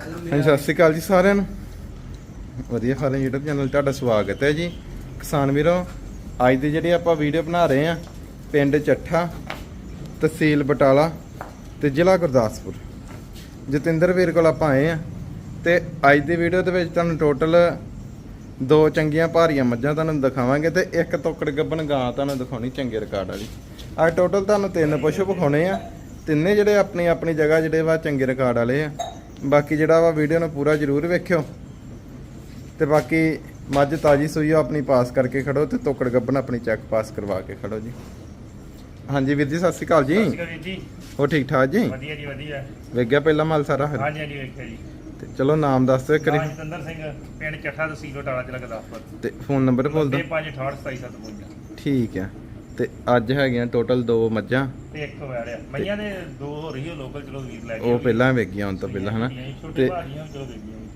ਹਾਂਜੀ, ਸਤਿ ਸ਼੍ਰੀ ਅਕਾਲ ਜੀ ਸਾਰਿਆਂ ਨੂੰ। ਵਧੀਆ ਫਾਰਮ YouTube ਚੈਨਲ ਤੁਹਾਡਾ ਸਵਾਗਤ ਹੈ ਜੀ। ਕਿਸਾਨ ਵੀਰੋ, ਅੱਜ ਦੀ ਜਿਹੜੀ ਆਪਾਂ ਵੀਡੀਓ ਬਣਾ ਰਹੇ ਆ ਪਿੰਡ ਚੱਠਾ ਤਹਿਸੀਲ ਬਟਾਲਾ ਤੇ ਜ਼ਿਲ੍ਹਾ ਗੁਰਦਾਸਪੁਰ। ਜਤਿੰਦਰ ਵੀਰ ਕੋਲ ਆਪਾਂ ਆਏ ਆ ਤੇ ਅੱਜ ਦੀ ਵੀਡੀਓ ਦੇ ਵਿੱਚ ਤੁਹਾਨੂੰ ਟੋਟਲ ਦੋ ਚੰਗੀਆਂ ਭਾਰੀਆਂ ਮੱਝਾਂ ਤੁਹਾਨੂੰ ਦਿਖਾਵਾਂਗੇ ਤੇ ਇੱਕ ਤੋਕੜ ਗੱਬਣ ਗਾਂ ਤੁਹਾਨੂੰ ਦਿਖਾਉਣੀ ਚੰਗੇ ਰਿਕਾਰਡ ਵਾਲੀ। ਅੱਜ ਟੋਟਲ ਤੁਹਾਨੂੰ ਤਿੰਨ ਪਸ਼ੂ ਵਿਖਾਉਣੇ ਆ। ਤਿੰਨੇ ਜਿਹੜੇ ਆਪਣੀ ਆਪਣੀ ਜਗ੍ਹਾ ਜਿਹੜੇ ਵਾ ਚੰਗੇ ਰਿਕਾਰਡ ਵਾਲੇ ਆ। ਬਾਕੀ ਜਿਹੜਾ ਵਾ ਵੀਡੀਓ ਨੂੰ ਪੂਰਾ ਜ਼ਰੂਰ ਵੇਖਿਓ। ਤੇ ਬਾਕੀ ਮੱਝ ਤਾਜੀ ਸੂਈ ਆ ਆਪਣੀ ਪਾਸ ਕਰਕੇ ਖੜੋ ਤੇ ਤੋਕੜ ਗੱਬਣ ਆਪਣੀ ਚੈੱਕ ਪਾਸ ਕਰਵਾ ਕੇ ਖੜੋ ਜੀ। ਹਾਂਜੀ ਵੀਰ ਜੀ ਸਤਿ ਸ਼੍ਰੀ ਅਕਾਲ ਜੀ। ਸਤਿ ਸ਼੍ਰੀ ਅਕਾਲ ਵੀਰ ਜੀ। ਹੋ ਠੀਕ ਠਾਕ ਜੀ? ਵਧੀਆ ਜੀ ਵਧੀਆ। ਵੇਖ ਗਿਆ ਪਹਿਲਾ ਮਾਲ ਸਾਰਾ? ਫਿਰ ਹਾਂਜੀ ਹਾਂਜੀ ਵੇਖਿਆ ਜੀ। ਤੇ ਚਲੋ ਨਾਮ ਦੱਸ ਦਿਓ ਨਾਮ ਜਤਿੰਦਰ ਸਿੰਘ ਪਿੰਡ ਚੱਠਾ ਤਹਿਸੀਲ ਟਾਲਾ ਜ਼ਿਲ੍ਹਾ ਗੁਰਦਾਸਪੁਰ। ਤੇ ਫੋਨ ਨੰਬਰ ਬੋਲ ਦਿਓ 9568277752 ਠੀਕ ਆ। ਤੇ ਅੱਜ ਹੈਗੀਆਂ ਟੋਟਲ ਦੋ ਮੱਝਾਂ। ਤੇ ਇੱਕ ਵੜਿਆ ਮਈਆਂ ਦੇ ਦੋ ਹੋ ਰਹੀ ਹੋ ਲੋਕਲ ਚਲੋ ਵੀਰ ਲੈ ਕੇ ਉਹ ਪਹਿਲਾਂ ਵੇਗੀਆਂ ਹੁਣ ਤੋਂ ਪਹਿਲਾਂ ਹਨਾ? ਤੇ ਚਲੋ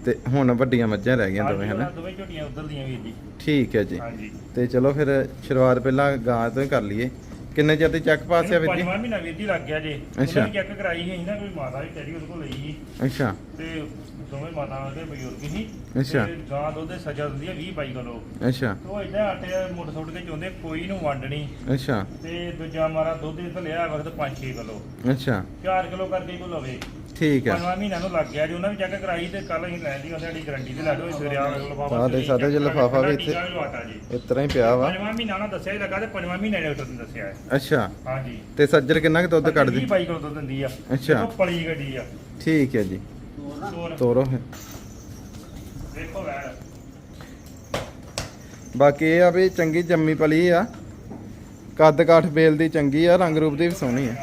ਤੇ ਹੁਣ ਵੱਡੀਆਂ ਮੱਝਾਂ ਰਹਿ ਗਈਆਂ ਦੋਵੇਂ ਹਨਾ? ਦੋਵੇਂ ਝੋਟੀਆਂ ਉਧਰ ਦੀਆਂ ਵੀਰ ਜੀ। ਠੀਕ ਹੈ ਜੀ। ਹਾਂਜੀ। ਤੇ ਚਲੋ ਫਿਰ ਸ਼ੁਰੂਆਤ ਪਹਿਲਾਂ ਗਾਂ ਤੋਂ ਹੀ ਕਰ ਲਈਏ। ਕਿੰਨੇ ਚਿਰ ਦੀ ਚੱਕ ਪਾਸ ਆ ਇਹਨੂੰ ਵੀਰ ਜੀ? ਪੰਜਵਾਂ ਮਹੀਨਾ ਵੀਰ ਜੀ ਲੱਗ ਗਿਆ ਜੇ। ਅੱਛਾ। ਚੈੱਕ ਕਰਾਈ ਸੀ ਨਾ ਕੋਈ ਮਾਤਾ ਵੀ ਤੇਰੀ ਉਹਦੇ ਕੋਲ ਲਈ ਸੀ। ਅੱਛਾ। ਤੇ ਦੋਵੇਂ ਮਾਤਾ ਦੇ ਬਜ਼ੁਰਗ ਸੀ। ਅੱਛਾ। ਤੇ ਗਾਂ ਦੁੱਧ ਦੇ ਸਜਾ ਦਿੰਦੀ ਆ 20 22 ਕਿਲੋ। ਅੱਛਾ। ਉਹ ਇਦਾਂ ਆਟੇ ਮੁੱਠ ਸੁੱਟ ਕੇ ਚੋਂਦੇ ਕੋਈ ਨੂੰ ਵੰਡਣੀ ਅੱਛਾ। ਤੇ ਦੂਜਾ ਮਾਰਾ ਦੁੱਧ ਲਿਆ ਵਕਤ 5-6 ਕਿਲੋ। ਅੱਛਾ। 4 ਕਿਲੋ ਕਰਕੇ ਕੋ ਲਵੇ। ਠੀਕ ਹੈ। ਪੰਜਵਾਂ ਮਹੀਨਾ ਨੂੰ ਲੱਗ ਗਿਆ ਜੀ ਉਹਨਾਂ ਵੀ ਚੈੱਕ ਕਰਾਈ ਤੇ ਕੱਲ ਅਸੀਂ ਲੈ ਲਈ ਉਹਦੀ ਸਾਡੀ ਗਾਰੰਟੀ ਤੇ ਲੈ ਲਓ ਸਵੇਰੇ ਆ ਲਫਾਫਾ ਆਹ ਦੇਖ ਸਕਦੇ ਜੇ ਲਿਫਾਫਾ ਵੀ ਇੱਥੇ- ਇਸ ਤਰ੍ਹਾਂ ਹੀ ਪਿਆ ਵਾ। ਪੰਜਵਾਂ ਮਹੀਨਾ ਉਹਨਾਂ ਦੱਸਿਆ ਹੀ ਲੱਗਾ ਤੇ ਪੰਜਵਾਂ ਮਹੀਨਾ ਡਾਕਟਰ ਨੇ ਦੱਸਿਆ ਹੈ। ਅੱਛਾ। ਹਾਂਜੀ। ਤੇ ਸੱਜਰ ਕਿੰਨਾ ਕੁ ਦੁੱਧ ਕੱਢਦੀ? 22 ਕਿਲੋ ਦੁੱਧ ਦਿੰਦੀ ਆ। ਅੱਛਾ। ਦੇਖੋ ਪਲੀ ਗੱਡੀ ਆ। ਠੀਕ ਹੈ ਜੀ। ਤੋਰ ਤੋਰੋ ਫਿਰ। ਦੇਖੋ ਵੈੜ ਬਾਕੀ ਇਹ ਆ ਵੀ ਚੰਗੀ ਜੰਮੀ ਪਲੀ ਆ। ਕੱਦ ਕਾਠ ਬੇਲ ਦੀ ਚੰਗੀ ਆ ਰੰਗ ਰੂਪ ਦੀ ਵੀ ਸੋਹਣੀ ਆ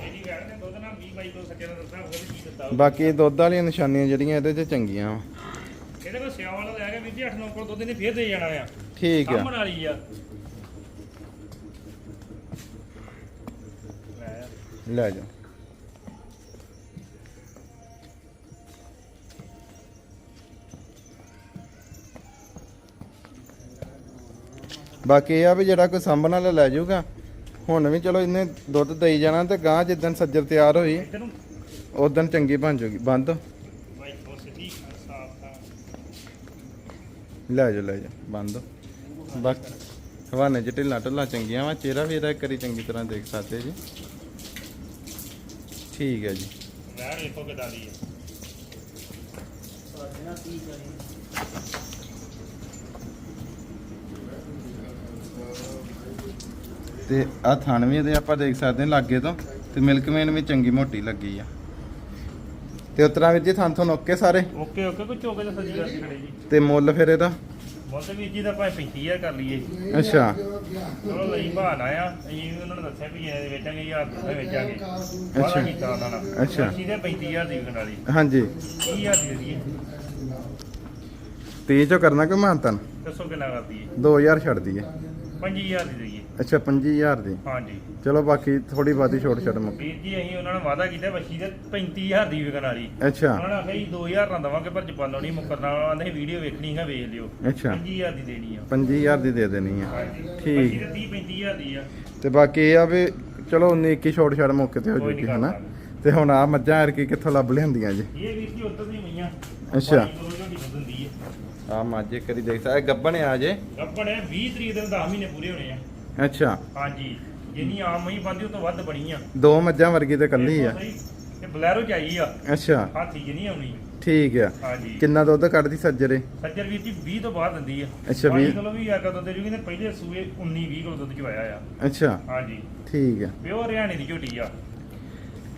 ਇਹਦੀ ਵੈੜ ਨੇ ਦੁੱਧ ਨਾਲ 20 22 ਕਿਲੋ ਸੱਜੇ ਨੇ ਦੱਸਿਆ ਹੋਰ ਕੀ ਦਿੱਤਾ ਬਾਕੀ ਦੁੱਧ ਵਾਲੀਆਂ ਨਿਸ਼ਾਨੀਆਂ ਜਿਹੜੀਆਂ ਇਹਦੇ 'ਚ ਚੰਗੀਆਂ ਵਾ। ਇਹਦੇ ਕੋਲ ਸਿਆਲ ਵਾਲਾ ਲੈ ਗਿਆ ਵੀਰ ਜੀ 8-9 ਕਿਲੋ ਦੁੱਧ ਇਹਨੇ ਫੇਰ ਦੇ ਜਾਣਾ ਆ। ਠੀਕ ਆ। ਸਾਹਮਣ ਵਾਲੀ ਆ। ਲੈ ਆ। ਲੈ ਜਾ। ਬਾਕੀ ਇਹ ਆ ਵੀ ਜਿਹੜਾ ਕੋਈ ਸੰਭਣ ਵਾਲਾ ਲੈ ਜਾਊਗਾ। ਹੁਣ ਵੀ ਚਲੋ ਇਹਨੇ ਦੁੱਧ ਦੇਈ ਜਾਣਾ ਤੇ ਗਾਂ ਜਿੱਦਣ ਸੱਜਰ ਤਿਆਰ ਹੋਈ। ਇੱਧਰ ਨੂੰ ਉਦੋਂ ਚੰਗੀ ਬਣ ਜਾਊਗੀ ਬੰਦ? ਲੈ ਜਾ ਲੈ ਜਾ ਬੰਦ? ਬਾਕੀ ਹਵਾਨੇ ਚ ਢਿੱਲਾ ਢਿੱਲਾ ਚੰਗੀਆਂ ਵਾ। ਚਿਹਰਾ ਵੀ ਇਹਦਾ ਇੱਕ ਚੰਗੀ ਤਰ੍ਹਾਂ ਦੇਖ ਸਕਦੇ ਜੀ। ਠੀਕ ਹੈ ਜੀ। ਵੈੜ ਵੇਖੋ ਕਿਦਾਂ ਦੀ ਆ ਤੇ ਆ ਥਣ ਵੀ ਇਹਦੇ ਆਪਾਂ ਦੇਖ ਸਕਦੇ ਹਾਂ ਲਾਗੇ ਤੋਂ। ਤੇ ਮਿਲਕਮੈਨ ਵੀ ਚੰਗੀ ਮੋਟੀ ਲੱਗੀ ਆ। ਤੇ ਉਤਰਾ ਵੀਰ ਜੀ ਥਣ ਤੋਂ ਓਕੇ ਸਾਰੇ? ਓਕੇ ਓਕੇ ਕੋਈ ਚੋਕੇ ਦਾ ਸੱਜੀ ਕਰਕੇ ਖੜੇ ਜੀ। ਤੇ ਮੁੱਲ ਫਿਰ ਇਹਦਾ? ਮੁੱਲ ਵੀਰ ਜੀ ਦਾ ਭਾਵੇਂ 35000 ਕਰ ਲਈਏ। ਅੱਛਾ। ਚਲੋ ਲਈ ਬਹਾਨਾ ਆ ਅਸੀਂ ਉਹਨਾਂ ਨੂੰ ਦੱਸਿਆ ਵੀ ਇਹ ਵੇਚਾਂਗੇ ਯਾਰ ਦੇ ਵੇਚਾਂਗੇ। ਅੱਛਾ। ਕੀਤਾ ਉਹਨਾਂ ਨਾਲ। ਅੱਛਾ। ਅਸੀਂ ਦੇ 35000 ਦੀ ਵਿਕਣ ਵਾਲੀ। ਹਾਂਜੀ। 30000 ਦੀ ਦਈਏ। 30 ਚੋਂ ਕਰਨਾ ਕੋਈ ਮਾਨਤਨ? ਦੱਸੋ ਕਿੰਨਾ ਕਰਦੀ 2000 ਛੱਡ ਦਈਏ। 5000 ਦੀ ਦਈਏ ਅੱਛਾ 25000 ਦੀ। ਹਾਂਜੀ। ਚਲੋ ਬਾਕੀ ਥੋੜੀ ਬਾਤੀ ਛੋਟ ਛੱਡ ਮੁੱਕ ਵੀਰ ਜੀ ਅਸੀਂ ਉਹਨਾਂ ਨੂੰ ਵਾਦਾ ਕੀਤਾ ਬੱਚੀ ਦੇ 35000 ਦੀ ਵਿਕਣ ਵਾਲੀ। ਅੱਛਾ। ਉਹਨਾਂ ਨੇ ਆਖਿਆ ਜੀ 2000 ਨਾ ਦਵਾਂਗੇ ਪਰ ਜਪਾਨੋਂ ਨਹੀਂ ਮੁੱਕਰਨਾ। ਆਂਦੇ ਵੀਡੀਓ ਵੇਖਣੀ ਹੈ ਵੇਖ ਲਿਓ। ਅੱਛਾ। 25000 ਦੀ ਦੇਣੀ ਆ। 25000 ਦੀ ਦੇ ਦੇਣੀ ਆ। ਹਾਂਜੀ। ਠੀਕ। ਬੱਚੀ ਦੇ 30 35000 ਦੀ ਆ। ਤੇ ਬਾਕੀ ਇਹ ਆ ਵੀ ਚਲੋ 19 21 ਛੋਟ ਛੱਡ ਮੌਕੇ ਤੇ ਹੋ ਨੀ ਜੂਗੀ ਹਨਾ। ਤੇ ਹੁਣ ਆ ਮੱਝਾਂ ਐਰ ਕੀ ਕਿੱਥੋਂ ਲੱਭ ਲਿਆਂਦੀਆਂ ਜੀ? ਇਹ ਵੀਰ ਜੀ ਉੱਧਰ ਦੀ ਮਈਆਂ ਅੱਛਾ। ਆ। ਮਾਝੇ ਕਰੀ ਦੇਖਦਾ ਇਹ ਗੱਬਣ ਆ ਜੇ। ਗੱਪੜ ਹੈ 20 ਤਰੀਕ ਦੇ 10 ਮਹੀਨੇ ਪੂਰੇ ਹੋਣੇ ਆ। ਅੱਛਾ। ਹਾਂਜੀ। ਜਿੰਨੀ ਆਮ ਮਈ ਬੰਦੀ ਉਹ ਤੋਂ ਵੱਧ ਬਣੀ ਆ ਦੋ ਮੱਝਾਂ ਵਰਗੀ ਤੇ ਕੱਲੀ ਆ। ਇਹ ਬਲੈਰੋ ਚ ਆਈ ਆ। ਅੱਛਾ। ਹਾਥੀ ਨਹੀਂ ਆਉਣੀ। ਠੀਕ ਆ। ਹਾਂਜੀ। ਕਿੰਨਾ ਦੁੱਧ ਕੱਢਦੀ ਸੱਜਰੇ? ਸੱਜਰ ਵੀਰ ਜੀ 20 ਤੋਂ ਬਾਅਦ ਦਿੰਦੀ ਆ। ਅੱਛਾ, 20 20 ਕਿਲੋ ਵੀ ਆ ਕਦੋਂ ਦੇ ਜੂਗੀ ਨੇ ਪਹਿਲੇ ਸੂਏ 19 20 ਕਿਲੋ ਦੁੱਧ ਚਵਾਇਆ ਆ। ਅੱਛਾ। ਹਾਂਜੀ। ਠੀਕ ਆ। ਪਿਓਰ ਹਰਿਆਣੇ ਦੀ ਝੋਟੀ ਆ।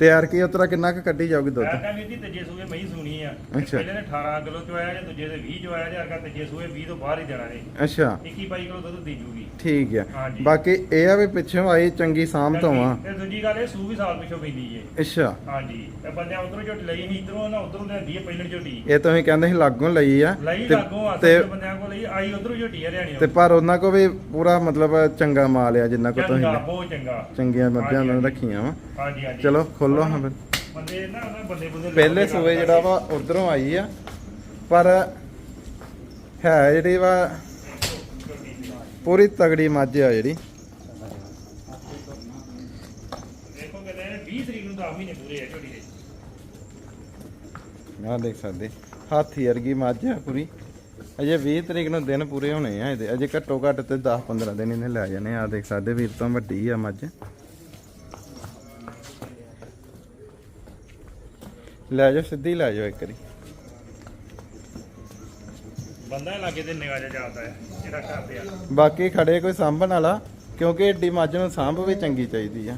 ਤੇ ਯਾਰ ਕੀ ਉਤਰਾ ਕਿੰਨਾ ਕੁ ਕੱਢੀ ਜਾਊਗੀ ਦੁੱਧ? ਕਹਿੰਦਾ ਵੀਰ ਜੀ ਤੀਜੇ ਸੂਏ ਮਈ ਸੁਣੀ ਆ। ਅੱਛਾ। ਪਹਿਲੇ ਨੇ 18 ਕਿਲੋ ਚਵਾਇਆ ਜਾਂ ਦੂਜੇ ਦੇ 20 ਚਵਾਇਆ ਜਾਂ ਅਰਗਾ ਤੀਜੇ ਸੂਏ 20 ਤੋਂ ਬਾਹਰ ਹੀ ਦੇਣਾ ਨੇ ਅੱਛਾ। 21 22 ਕਿਲੋ ਦੁੱਧ ਦੇ ਜੂਗੀ। ਠੀਕ ਆ। ਹਾਂਜੀ। ਬਾਕੀ ਇਹ ਆ ਵੀ ਪਿੱਛੋਂ ਆਈ ਚੰਗੀ ਸਾਂਭ ਤੋਂ ਆ ਤੇ ਦੂਜੀ ਗੱਲ ਇਹ ਸੂ ਵੀ ਸਾਲ ਪਿਛੋਂ ਪੈਂਦੀ ਏ ਅੱਛਾ। ਹਾਂਜੀ। ਤੇ ਬੰਦਿਆਂ ਉਧਰੋਂ ਝੋਟੀ ਲਈ ਨਹੀਂ ਇਧਰੋਂ ਨਾ ਉਧਰੋਂ ਲੈਂਦੀ ਏ ਪਹਿਲਣ ਝੋਟੀ। ਇਹ ਤੁਸੀਂ ਕਹਿੰਦੇ ਸੀ ਲਾਗੋਂ ਲਈ ਆ। ਲਈ ਤੇ- ਲਾਗੋਂ ਆ ਤੇ ਬੰਦਿਆਂ ਕੋਲ ਲਈ ਆਈ ਉਧਰੋਂ ਝੋਟੀ ਹਰਿਆਣੇ ਤੇ ਪਰ ਉਹਨਾਂ ਕੋ ਵੀ ਪੂਰਾ ਮਤਲਬ ਚੰਗਾ ਮਾਲ ਆ ਜਿੰਨਾ ਕੋ ਤੁਸੀਂ ਚੰਗਾ ਬਹੁਤ ਚੰਗਾ। ਚੰਗੀਆਂ ਮੱਝਾਂ ਉਹਨਾਂ ਨੇ ਰੱਖੀਆਂ ਵਾ। ਹਾਂਜੀ ਹਾਂਜੀ। ਚਲੋ ਖੋਲੋ ਹਾਂ ਫਿਰ। ਬੰਦੇ ਨਾ ਉਹਨਾਂ ਬੰਦੇ ਬੰਦੇ ਪਹਿਲੇ ਸੂਏ ਜਿਹੜਾ ਵਾ ਉਧਰੋਂ ਆਈ ਆ। ਪਰ ਹੈ ਜਿਹੜੀ ਵਾ ਪੂਰੀ ਤਗੜੀ ਮੱਝ ਆ ਜਿਹੜੀ। ਵੇਖੋ ਕਹਿੰਦੇ ਨੇ 20 ਤਰੀਕ ਨੂੰ 10 ਮਹੀਨੇ ਪੂਰੇ ਆ ਝੋਟੀ ਦੇ। ਆਹ ਦੇਖ ਸਕਦੇ ਹਾਥੀ ਵਰਗੀ ਮੱਝ ਆ ਪੂਰੀ। ਅਜੇ 20 ਤਰੀਕ ਨੂੰ ਦਿਨ ਪੂਰੇ ਹੋਣੇ ਆ ਇਹਦੇ ਅਜੇ ਘੱਟੋ ਘੱਟ ਤੇ 10 15 ਦਿਨ ਇਹਨੇ ਲੈ ਜਾਣੇ ਆ। ਦੇਖ ਸਕਦੇ ਵੀਰ ਤੋਂ ਵੱਡੀ ਆ ਮੱਝ। ਲੈ ਜਾਓ ਸਿੱਧੀ ਲੈ ਜਾਓ ਇੱਕ ਵਾਰੀ। ਬੰਦਾ ਲਾਗੇ ਤੇ ਨਿਗਾਹ ਜਾਂਦਾ ਹੈ ਜਿਹੜਾ ਕਰਦੇ ਆ। ਬਾਕੀ ਖੜੇ ਕੋਈ ਸਾਂਭਣ ਵਾਲਾ ਕਿਉਂਕਿ ਏਡੀ ਮੱਝ ਨੂੰ ਸਾਂਭ ਵੀ ਚੰਗੀ ਚਾਹੀਦੀ ਆ।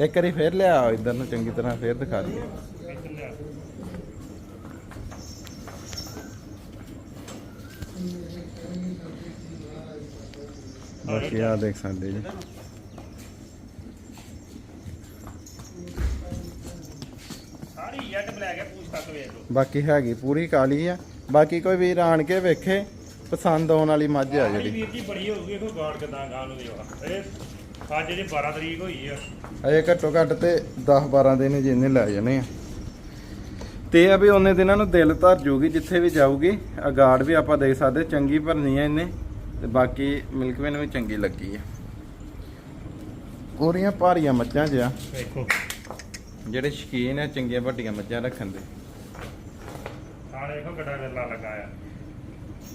ਇੱਕ ਵਾਰੀ ਫੇਰ ਲਿਆ ਇਧਰ ਨੂੰ ਚੰਗੀ ਤਰ੍ਹਾਂ ਫੇਰ ਦਿਖਾ ਦਈਏ ਇੱਧਰ ਲਿਆ। ਬਾਕੀ ਆ ਦੇਖ ਸਕਦੇ ਜੀ। ਸਾਰੀ ਜੈਟ ਬਲੈਕ ਹੈ ਪੂਛ ਤੱਕ ਵੇਖ ਲਓ। ਬਾਕੀ ਹੈਗੀ ਪੂਰੀ ਕਾਲੀ ਆ। ਬਾਕੀ ਕੋਈ ਵੀਰ ਆਣ ਕੇ ਵੇਖੇ ਪਸੰਦ ਆਉਣ ਵਾਲੀ ਮੱਝ ਆ ਜਿਹੜੀ। ਵੀਰ ਜੀ ਬੜੀ ਹੋਊਗੀ ਦੇਖੋ ਗਾੜ ਕਿਦਾਂ ਗਾਂ ਨੂੰ ਦੇਵਾ। ਇਹ ਅੱਜ ਜਿਹੜੀ 12 ਤਰੀਕ ਹੋਈ ਆ। ਅਜੇ ਘੱਟੋ ਘੱਟ ਤੇ 10 12 ਦਿਨ ਜਿੰਨੇ ਲੈ ਜਾਣੇ ਆ। ਤੇ ਆ ਵੀ ਉਹਨੇ ਦਿਨਾਂ ਨੂੰ ਦਿਲ ਧਰ ਜੂਗੀ ਜਿੱਥੇ ਵੀ ਜਾਊਗੀ। ਅਗਾੜ ਵੀ ਆਪਾਂ ਦੇਖ ਸਕਦੇ ਚੰਗੀ ਭਰਨੀ ਆ ਇਹਨੇ। ਤੇ ਬਾਕੀ ਮਿਲਕਵੇਨ ਵੀ ਚੰਗੀ ਲੱਗੀ ਆ। ਪੂਰੀਆਂ ਭਾਰੀਆਂ ਮੱਝਾਂ ਜਿਆ। ਵੇਖੋ ਜਿਹੜੇ ਸ਼ਕੀਨ ਆ ਚੰਗੀਆਂ ਵੱਡੀਆਂ ਮੱਝਾਂ ਰੱਖਣ ਦੇ। ਥਾਣੇ ਵੇਖੋ ਕਿੱਡਾ ਵਿਰਲਾ ਲੱਗਾ ਆ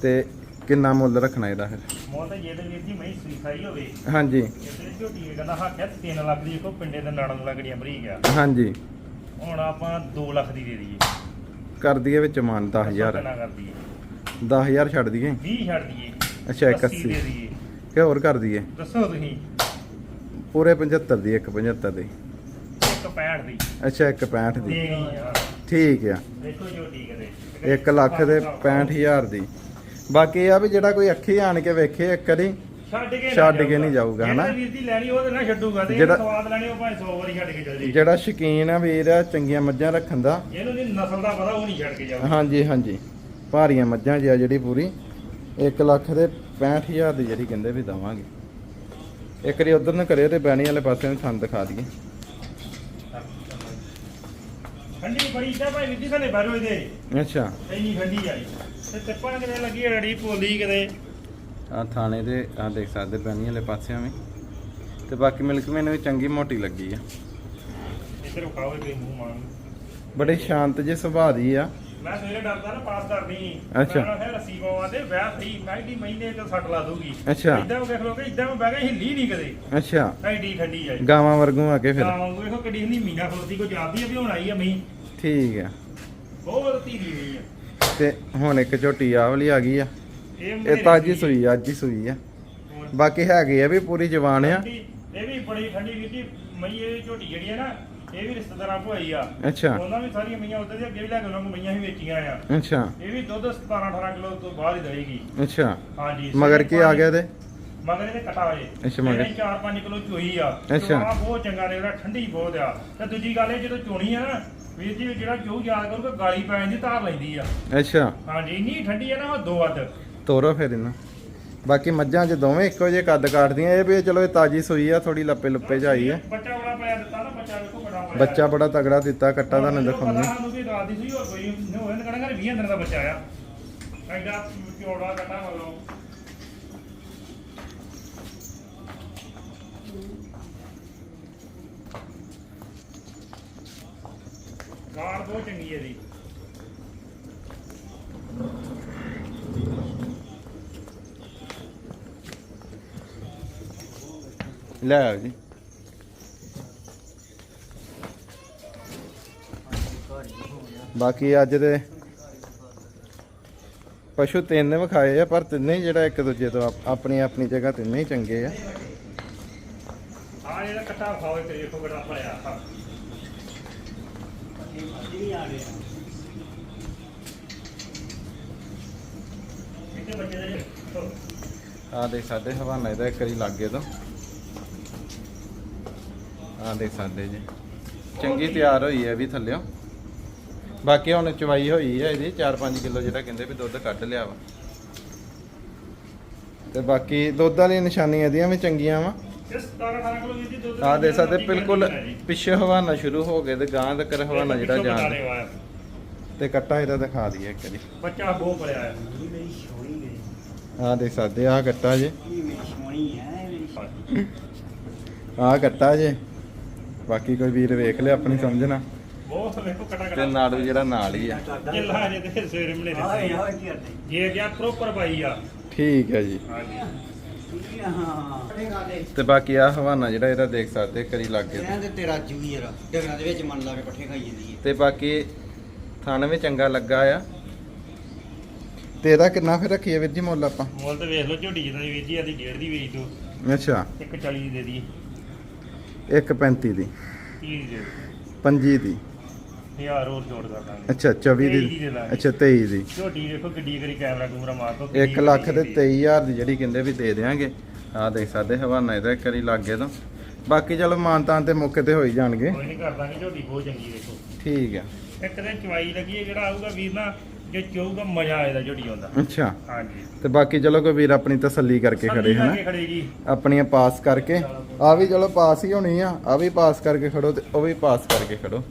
ਤੇ ਕਿੰਨਾ ਮੁੱਲ ਰੱਖਣਾ ਇਹਦਾ ਫਿਰ? ਮੋਹ ਤਾਂ ਜੇ ਤੇ ਵੀਰ ਜੀ ਮਹੀਂ ਸੂਈ ਖਾਈ ਹੋਵੇ। ਹਾਂਜੀ। ਇੱਥੇ ਝੋਟੀ ਕਹਿੰਦਾ ਹੱਥ 3 ਲੱਖ ਦੀ ਦੇਖੋ ਪਿੰਡੇ ਦੇ ਨਾੜਾਂ ਲੱਗੜੀਆਂ ਬਰੀਕ ਆ। ਹਾਂਜੀ। ਹੁਣ ਆਪਾਂ 2 ਲੱਖ ਦੀ ਦੇ ਦਈਏ। ਕਰ ਦਈਏ ਵਿੱਚ ਮਾਨ 10000 ਕਿੰਨਾ ਕਰ ਦਈਏ? 10000 ਛੱਡ ਦਈਏ। 20 ਛੱਡ ਦਈਏ। ਅੱਛਾ, ਇੱਕ 80 ਅੱਸੀ। ਦੇ ਦਈਏ ਕਿ ਹੋਰ ਕਰ ਦਈਏ? ਦੱਸੋ ਤੁਸੀਂ। ਪੂਰੇ 75 ਦੀ 175 ਦੀ। 165 ਦੀ। ਅੱਛਾ 165 ਦੀ ਦੇ। ਠੀਕ ਆ ਦੇਖੋ ਝੋਟੀ ਕਦੇ 1 ਲੱਖ ਦੇ 65000 ਦੀ। ਬਾਕੀ ਇਹ ਆ ਵੀ ਜਿਹੜਾ ਕੋਈ ਅੱਖੀ ਆਣ ਕੇ ਵੇਖੇ ਇੱਕ ਵਾਰੀ ਛੱਡ ਕੇ ਨਹੀਂ ਜਾਊਗਾ, ਹਨਾ? ਜਿਹੜਾ ਵੀਰ ਦੀ ਲੈਣੀ ਉਹ ਤੇ ਨਾ ਛੱਡੂਗਾ ਤੇ ਜਿਹੜਾ- ਸਵਾਦ ਲੈਣੀ ਉਹ ਭਾਵੇਂ 100 ਵਾਰੀ ਛੱਡ ਕੇ ਚੱਲ ਜੇ। ਜਿਹੜਾ ਸ਼ਕੀਨ ਆ ਵੀਰ ਆ ਚੰਗੀਆਂ ਮੱਝਾਂ ਰੱਖਣ ਦਾ। ਇਹਨੂੰ ਦੀ ਨਸਲ ਦਾ ਪਤਾ ਉਹ ਨਹੀਂ ਛੱਡ ਕੇ ਜਾਊਗਾ। ਹਾਂਜੀ ਹਾਂਜੀ। ਭਾਰੀਆਂ ਮੱਝਾਂ ਜੀ ਆ ਜਿਹੜੀ ਪੂਰੀ। 1 ਲੱਖ ਦੇ 65000 ਦੀ ਜਿਹੜੀ ਕਹਿੰਦੇ ਵੀ ਦਵਾਂਗੇ। ਇੱਕ ਵਾਰੀ ਉਧਰ ਨੂੰ ਕਰਿਓ ਤੇ ਬੈਣੀ ਵਾਲੇ ਪਾਸੇ ਨੂੰ ਥਣ ਦਿਖਾ ਦਈਏ। ਠੰਡੀ ਬੜੀ ਤਾਂ ਭਾਈ ਵਿੱਦੀ ਸਨੇ ਬਾਰੋ ਇਹਦੇ ਅੱਛਾ। ਇੰਨੀ ਠੰਡੀ ਆਈ ਤੇ ਟਿੱਪਾਂ ਕਿਤੇ ਲੱਗੀ ਰੜੀ ਪੋਲੀ ਕਿਤੇ। ਆ ਥਾਣੇ ਦੇ ਆ ਦੇਖ ਸਕਦੇ ਬੈਣੀ ਵਾਲੇ ਪਾਸਿਆਂ ਵੀ। ਤੇ ਬਾਕੀ ਮਿਲਕ ਮੈਨੂੰ ਵੀ ਚੰਗੀ ਮੋਟੀ ਲੱਗੀ ਆ। ਇੱਧਰ ਉਕਾਵੇ ਕੋਈ ਮੂੰਹ ਮਾਰਨ। ਬੜੇ ਸ਼ਾਂਤ ਜੇ ਸੁਭਾਅ ਦੀ ਆ। ਮੈਂ ਸਵੇਰੇ ਡਰਦਾ ਨਾ ਪਾਸ ਕਰਨੀ। ਅੱਛਾ। ਮੈਂ ਫਿਰ ਰੱਸੀ ਪਵਾ ਦੇ ਵਿਆਹ ਫਰੀ ਮਹਿੰਗੀ ਮਹੀਨੇ ਤੇ ਸੱਟ ਲਾ ਦੂਗੀ ਅੱਛਾ। ਇਦਾਂ ਵੇਖ ਲੋ ਕਿ ਇਦਾਂ ਮੈਂ ਬਹਿ ਗਿਆ ਹਿੱਲੀ ਨਹੀਂ ਕਦੇ। ਅੱਛਾ। ਐਡੀ ਠੰਡੀ ਆਈ। ਗਾਵਾਂ ਵਰਗੂ ਆ ਕੇ ਫਿਰ। ਤਾਂ ਵੇਖੋ ਕਿੱਡੀ ਨਹੀਂ ਮੀਨਾ ਖਲੋਤੀ ਕੋ ਜਾਂਦੀ ਆ ਵੀ ਹੁਣ ਆਈ ਆ ਮਹੀਂ। ਠੀਕ ਆ। ਬਹੁਤ ਧੀਰੀ ਨਹੀਂ ਆ। ਤੇ ਹੁਣ ਇੱਕ ਝੋਟੀ ਆ ਵਾਲੀ ਆ ਗਈ ਆ। ਇਹ ਤਾਜੀ ਸੂਈ ਆ, ਅੱਜ ਹੀ ਸੂਈ ਆ। ਬਾਕੀ ਹੈਗੀ ਆ ਵੀ ਪੂਰੀ ਜਵਾਨ ਆ। ਇਹ ਵੀ ਬੜੀ ਠੰਡੀ ਵੀਰ ਜੀ ਮਈ ਇਹ ਝੋਟੀ ਜਿਹੜੀ ਹੈ ਨਾ ਇਹ ਵੀ ਰਿਸ਼ਤੇਦਾਰਾਂ ਕੋ ਆਈ ਆ। ਅੱਛਾ। ਉਹਨਾਂ ਵੀ ਸਾਰੀਆਂ ਮਈਆਂ ਉੱਧਰ ਦੀ ਅੱਗੇ ਵੀ ਲੈ ਕੇ ਉਹਨਾਂ ਕੋ ਮਈਆਂ ਹੀ ਵੇਚੀਆਂ ਆ। ਅੱਛਾ। ਇਹ ਵੀ ਦੁੱਧ 17 18 ਕਿਲੋ ਤੋਂ ਬਾਹਰ ਹੀ ਦੇਗੀ ਅੱਛਾ। ਹਾਂਜੀ ਮਗਰ ਕੀ ਆ ਗਿਆ ਤੇ ਮਗਰ ਇਹਦੇ ਕਟਾ ਹੋਏ। ਅੱਛਾ, ਮਗਰ। 4-5 ਕਿਲੋ ਚੋਈ ਆ। ਅੱਛਾ। ਬਹੁਤ ਚੰਗਾ ਨਿਕਲਿਆ ਠੰਡੀ ਬਹੁਤ ਆ। ਤੇ ਦੂਜੀ ਗੱਲ ਇਹ ਜਦੋਂ ਚੋਣੀ ਆ ਨਾ ਵੀਰ ਜੀ ਜਿਹੜਾ ਚੋਹ ਯਾਦ ਕਰੂਗਾ ਗਾਲੀ ਪੈ ਜਾਂਦੀ ਧਾਰ ਲੈਂਦੀ ਆ। ਅੱਛਾ। ਹਾਂਜੀ ਇੰਨੀ ਠੰਡੀ ਆ ਨਾ ਉਹ ਦੋ ਅੱਧ। ਤੋਰੋ ਫਿਰ ਇਹਨੂੰ। ਬਾਕੀ ਮੱਝਾਂ 'ਚ ਦੋਵੇਂ ਇੱਕੋ ਜਿਹੇ ਕੱਦ ਕਾਟਦੀਆਂ ਇਹ ਵੀ ਚਲੋ ਇਹ ਤਾਜੀ ਸੂਈ ਆ ਥੋੜੀ ਲੱਪੇ ਲੁੱਪੇ ਜਾਈ ਆ। ਬੱਚਾ ਬੜਾ ਪਿਆ ਦਿੱਤਾ ਨਾ ਬੱਚਾ ਵੇਖੋ ਬੜਾ ਪਿਆ ਬੱਚਾ ਬੜਾ ਤਗੜਾ ਦਿੱਤਾ ਕੱਟਾ ਤੁਹਾਨੂੰ ਪਤਾ ਦਿਖਾਉਂਦੇ। ਸਾਨੂੰ ਵੀ ਰਾਤ ਦੀ ਸੂਈ ਹੋਰ ਕੋਈ ਨਹੀਂ ਹੋਇਆ ਨਾ ਕਹਣਾ 20 ਦਿਨ ਦਾ ਬੱਚਾ ਆ ਐਡਾ ਚੌੜਾ ਕੱਟਾ ਮਗਰੋਂ। ਕਾਰ ਬਹੁਤ ਚੰਗੀ ਹੈ ਜੀ ਲੈ ਜੀ। ਬਾਕੀ ਅੱਜ ਦੇ ਪਸ਼ੂ ਤਿੰਨ ਵਿਖਾਏ ਆ ਪਰ ਤਿੰਨੇ ਹੀ ਜਿਹੜਾ ਇੱਕ ਦੂਜੇ ਤੋਂ ਆਪ- ਆਪਣੀ ਆਪਣੀ ਜਗ੍ਹਾ ਤਿੰਨੇ ਹੀ ਚੰਗੇ ਆ। ਆ ਜਿਹੜਾ ਕੱਟਾ ਖਾਓ ਤੇ ਦੇਖੋ ਬੜਾ ਭਰਿਆ ਆ ਇੱਥੇ ਬੱਚੇ ਦੇ ਆ ਸਾਡੇ ਹਵਾਨਾ ਇਹਦਾ ਇੱਕ ਵਾਰੀ ਲੱਗੇ ਤੋਂ। ਆ ਦੇਖ ਸਾਡੇ ਜੀ। ਚੰਗੀ ਤਿਆਰ ਹੋਈ ਹੈ ਵੀ ਥੱਲਿਓ। ਬਾਕੀ ਹੁਣ ਚਵਾਈ ਹੋਈ ਹੈ ਇਹਦੀ 4-5 ਕਿਲੋ ਜਿਹੜਾ ਕਹਿੰਦੇ ਵੀ ਦੁੱਧ ਕੱਢ ਲਿਆ ਵਾ। ਤੇ ਬਾਕੀ ਦੁੱਧ ਵਾਲੀਆਂ ਨਿਸ਼ਾਨੀਆਂ ਇਹਦੀਆਂ ਵੀ ਚੰਗੀਆਂ ਵਾ। ਇਸ 17 18 ਕਿਲੋ ਦੀ ਦੁੱਧ ਆ ਦੇਖ ਸਕਦੇ ਦੀ ਬਿਲਕੁਲ। ਪਿੱਛੇ ਹਵਾਨਾ ਸ਼ੁਰੂ ਹੋ ਗਏ ਤੇ ਗਾਂ ਤੱਕ ਹਵਾਨਾ ਜਿਹੜਾ ਜਾਣ। ਤੇ ਕੱਟਾ ਇਹਦਾ ਦਿਖਾ ਦਈਏ ਇੱਕ ਵਾਰੀ। ਬੱਚਾ ਬਹੁਤ ਪੜਿਆ ਹੈ। ਆ ਦੇਖ ਸਕਦੇ ਆ ਕੱਟਾ ਜੇ। ਇਹ ਮੇਰੀ ਸੋਹਣੀ ਹੈ ਇਹ ਮੇਰੀ ਆ ਕੱਟਾ ਜੇ। ਬਾਕੀ ਕੋਈ ਵੀਰ ਵੇਖ ਲਿਆ ਆਪਣੀ ਸਮਝਣਾ ਬਹੁਤ ਵੇਖੋ ਕਟਾ ਤੇ ਕਟਾ ਨਾੜੂ ਜਿਹੜਾ ਨਾਲ ਹੀ ਆ। ਜਿੱਲਾ ਜੇ ਤੇ ਸਵੇਰੇ ਮਿਲੇ ਆਏ ਦਿੱਤੇ ਕਰਦੇ ਜੇ ਗਿਆ ਪ੍ਰੋਪਰ ਪਾਈ ਆ। ਠੀਕ ਹੈ ਜੀ। ਤੇ ਬਾਕੀ ਆ ਹਵਾਨਾ ਜਿਹੜਾ ਇਹਦਾ ਦੇਖ ਸਕਦੇ ਕਰੀ ਲੱਗੇ ਇਹਨਾਂ ਦੇ ਤੇਰਾ ਜੂ ਯਾਰ ਡੰਗਰਾਂ ਦੇ ਵਿੱਚ ਮਨ ਲਾ ਕੇ ਪੱਠੇ ਖਾਈ ਜਾਂਦੀ ਹੈ। ਤੇ ਬਾਕੀ ਥਣ ਵੀ ਚੰਗਾ ਲੱਗਾ ਆ। ਤੇ ਇਹਦਾ ਕਿੰਨਾ ਫਿਰ ਰੱਖੀਏ ਵੀਰ ਜੀ ਮੁੱਲ ਆਪਾਂ? ਮੁੱਲ ਤੇ ਵੇਖ ਲਓ ਝੋਟੀ ਜਿੱਦਾਂ ਦੀ ਵੇਚੀ ਆ ਦੀ ਡੇਢ ਦੀ ਵੇਚ ਦੋ ਅੱਛਾ। 140 ਦੀ ਦੇ ਦੀ। 1.35 ਦੀ। 30 ਦੀ 25 ਦੀ। ਹਜ਼ਾਰ ਹੋਰ ਛੋੜ ਕਰ ਦਾਂਗੇ। ਅੱਛਾ 24 23 ਦੀ ਦੀ ਦੇ ਦਾਂਗੇ। ਅੱਛਾ 23 ਦੀ। ਝੋਟੀ ਦੇਖੋ ਕਿੱਡੀ ਕਰੀ ਕੈਮਰਾ ਕੂਮਰਾ ਮਾਰ ਦੋ 1 ਲੱਖ ਤੇ 23000 ਦੀ ਜਿਹੜੀ ਕਹਿੰਦੇ ਵੀ ਦੇ ਦੇਾਂਗੇ ਆ ਦੇਖ ਸਕਦੇ ਹਵਾਨਾ ਇਹਦਾ ਇੱਕ ਵਾਰੀ ਲੱਗੇ ਤੋਂ। ਬਾਕੀ ਚਲੋ ਮਾਨਤਾਨ ਤੇ ਮੌਕੇ ਤੇ ਹੋ ਹੀ ਜਾਣਗੇ। ਕੋਈ ਨਹੀਂ ਕਰ ਦਾਂਗੇ ਝੋਟੀ ਬਹੁਤ ਚੰਗੀ ਦੇਖੋ। ਠੀਕ ਆ। ਇੱਕ ਤੇ ਚਵਾਈ ਲੱਗੀ ਹੈ ਜਿਹੜਾ ਆਊਗਾ ਵੀਰ ਨਾ ਜੇ ਚੋਊਗਾ ਮਜ਼ਾ ਆਏਗਾ ਝੋਟੀ ਆਉਂਦਾ। ਅੱਛਾ। ਹਾਂਜੀ। ਤੇ ਬਾਕੀ ਚਲੋ ਕੋਈ ਵੀਰ ਆਪਣੀ ਤਸੱਲੀ ਕਰਕੇ ਖੜੇ ਹਨਾ? ਕੇ ਖੜੇ ਜੀ। ਆਪਣੀਆਂ ਪਾਸ ਕਰਕੇ। ਆ ਵੀ ਚਲੋ ਪਾਸ ਹੀ ਹੋਣੀ ਆ। ਆ ਵੀ ਪਾਸ ਕਰਕੇ ਖੜੋ ਤੇ ਉਹ ਵੀ ਪਾਸ ਕਰਕੇ ਖੜੋ।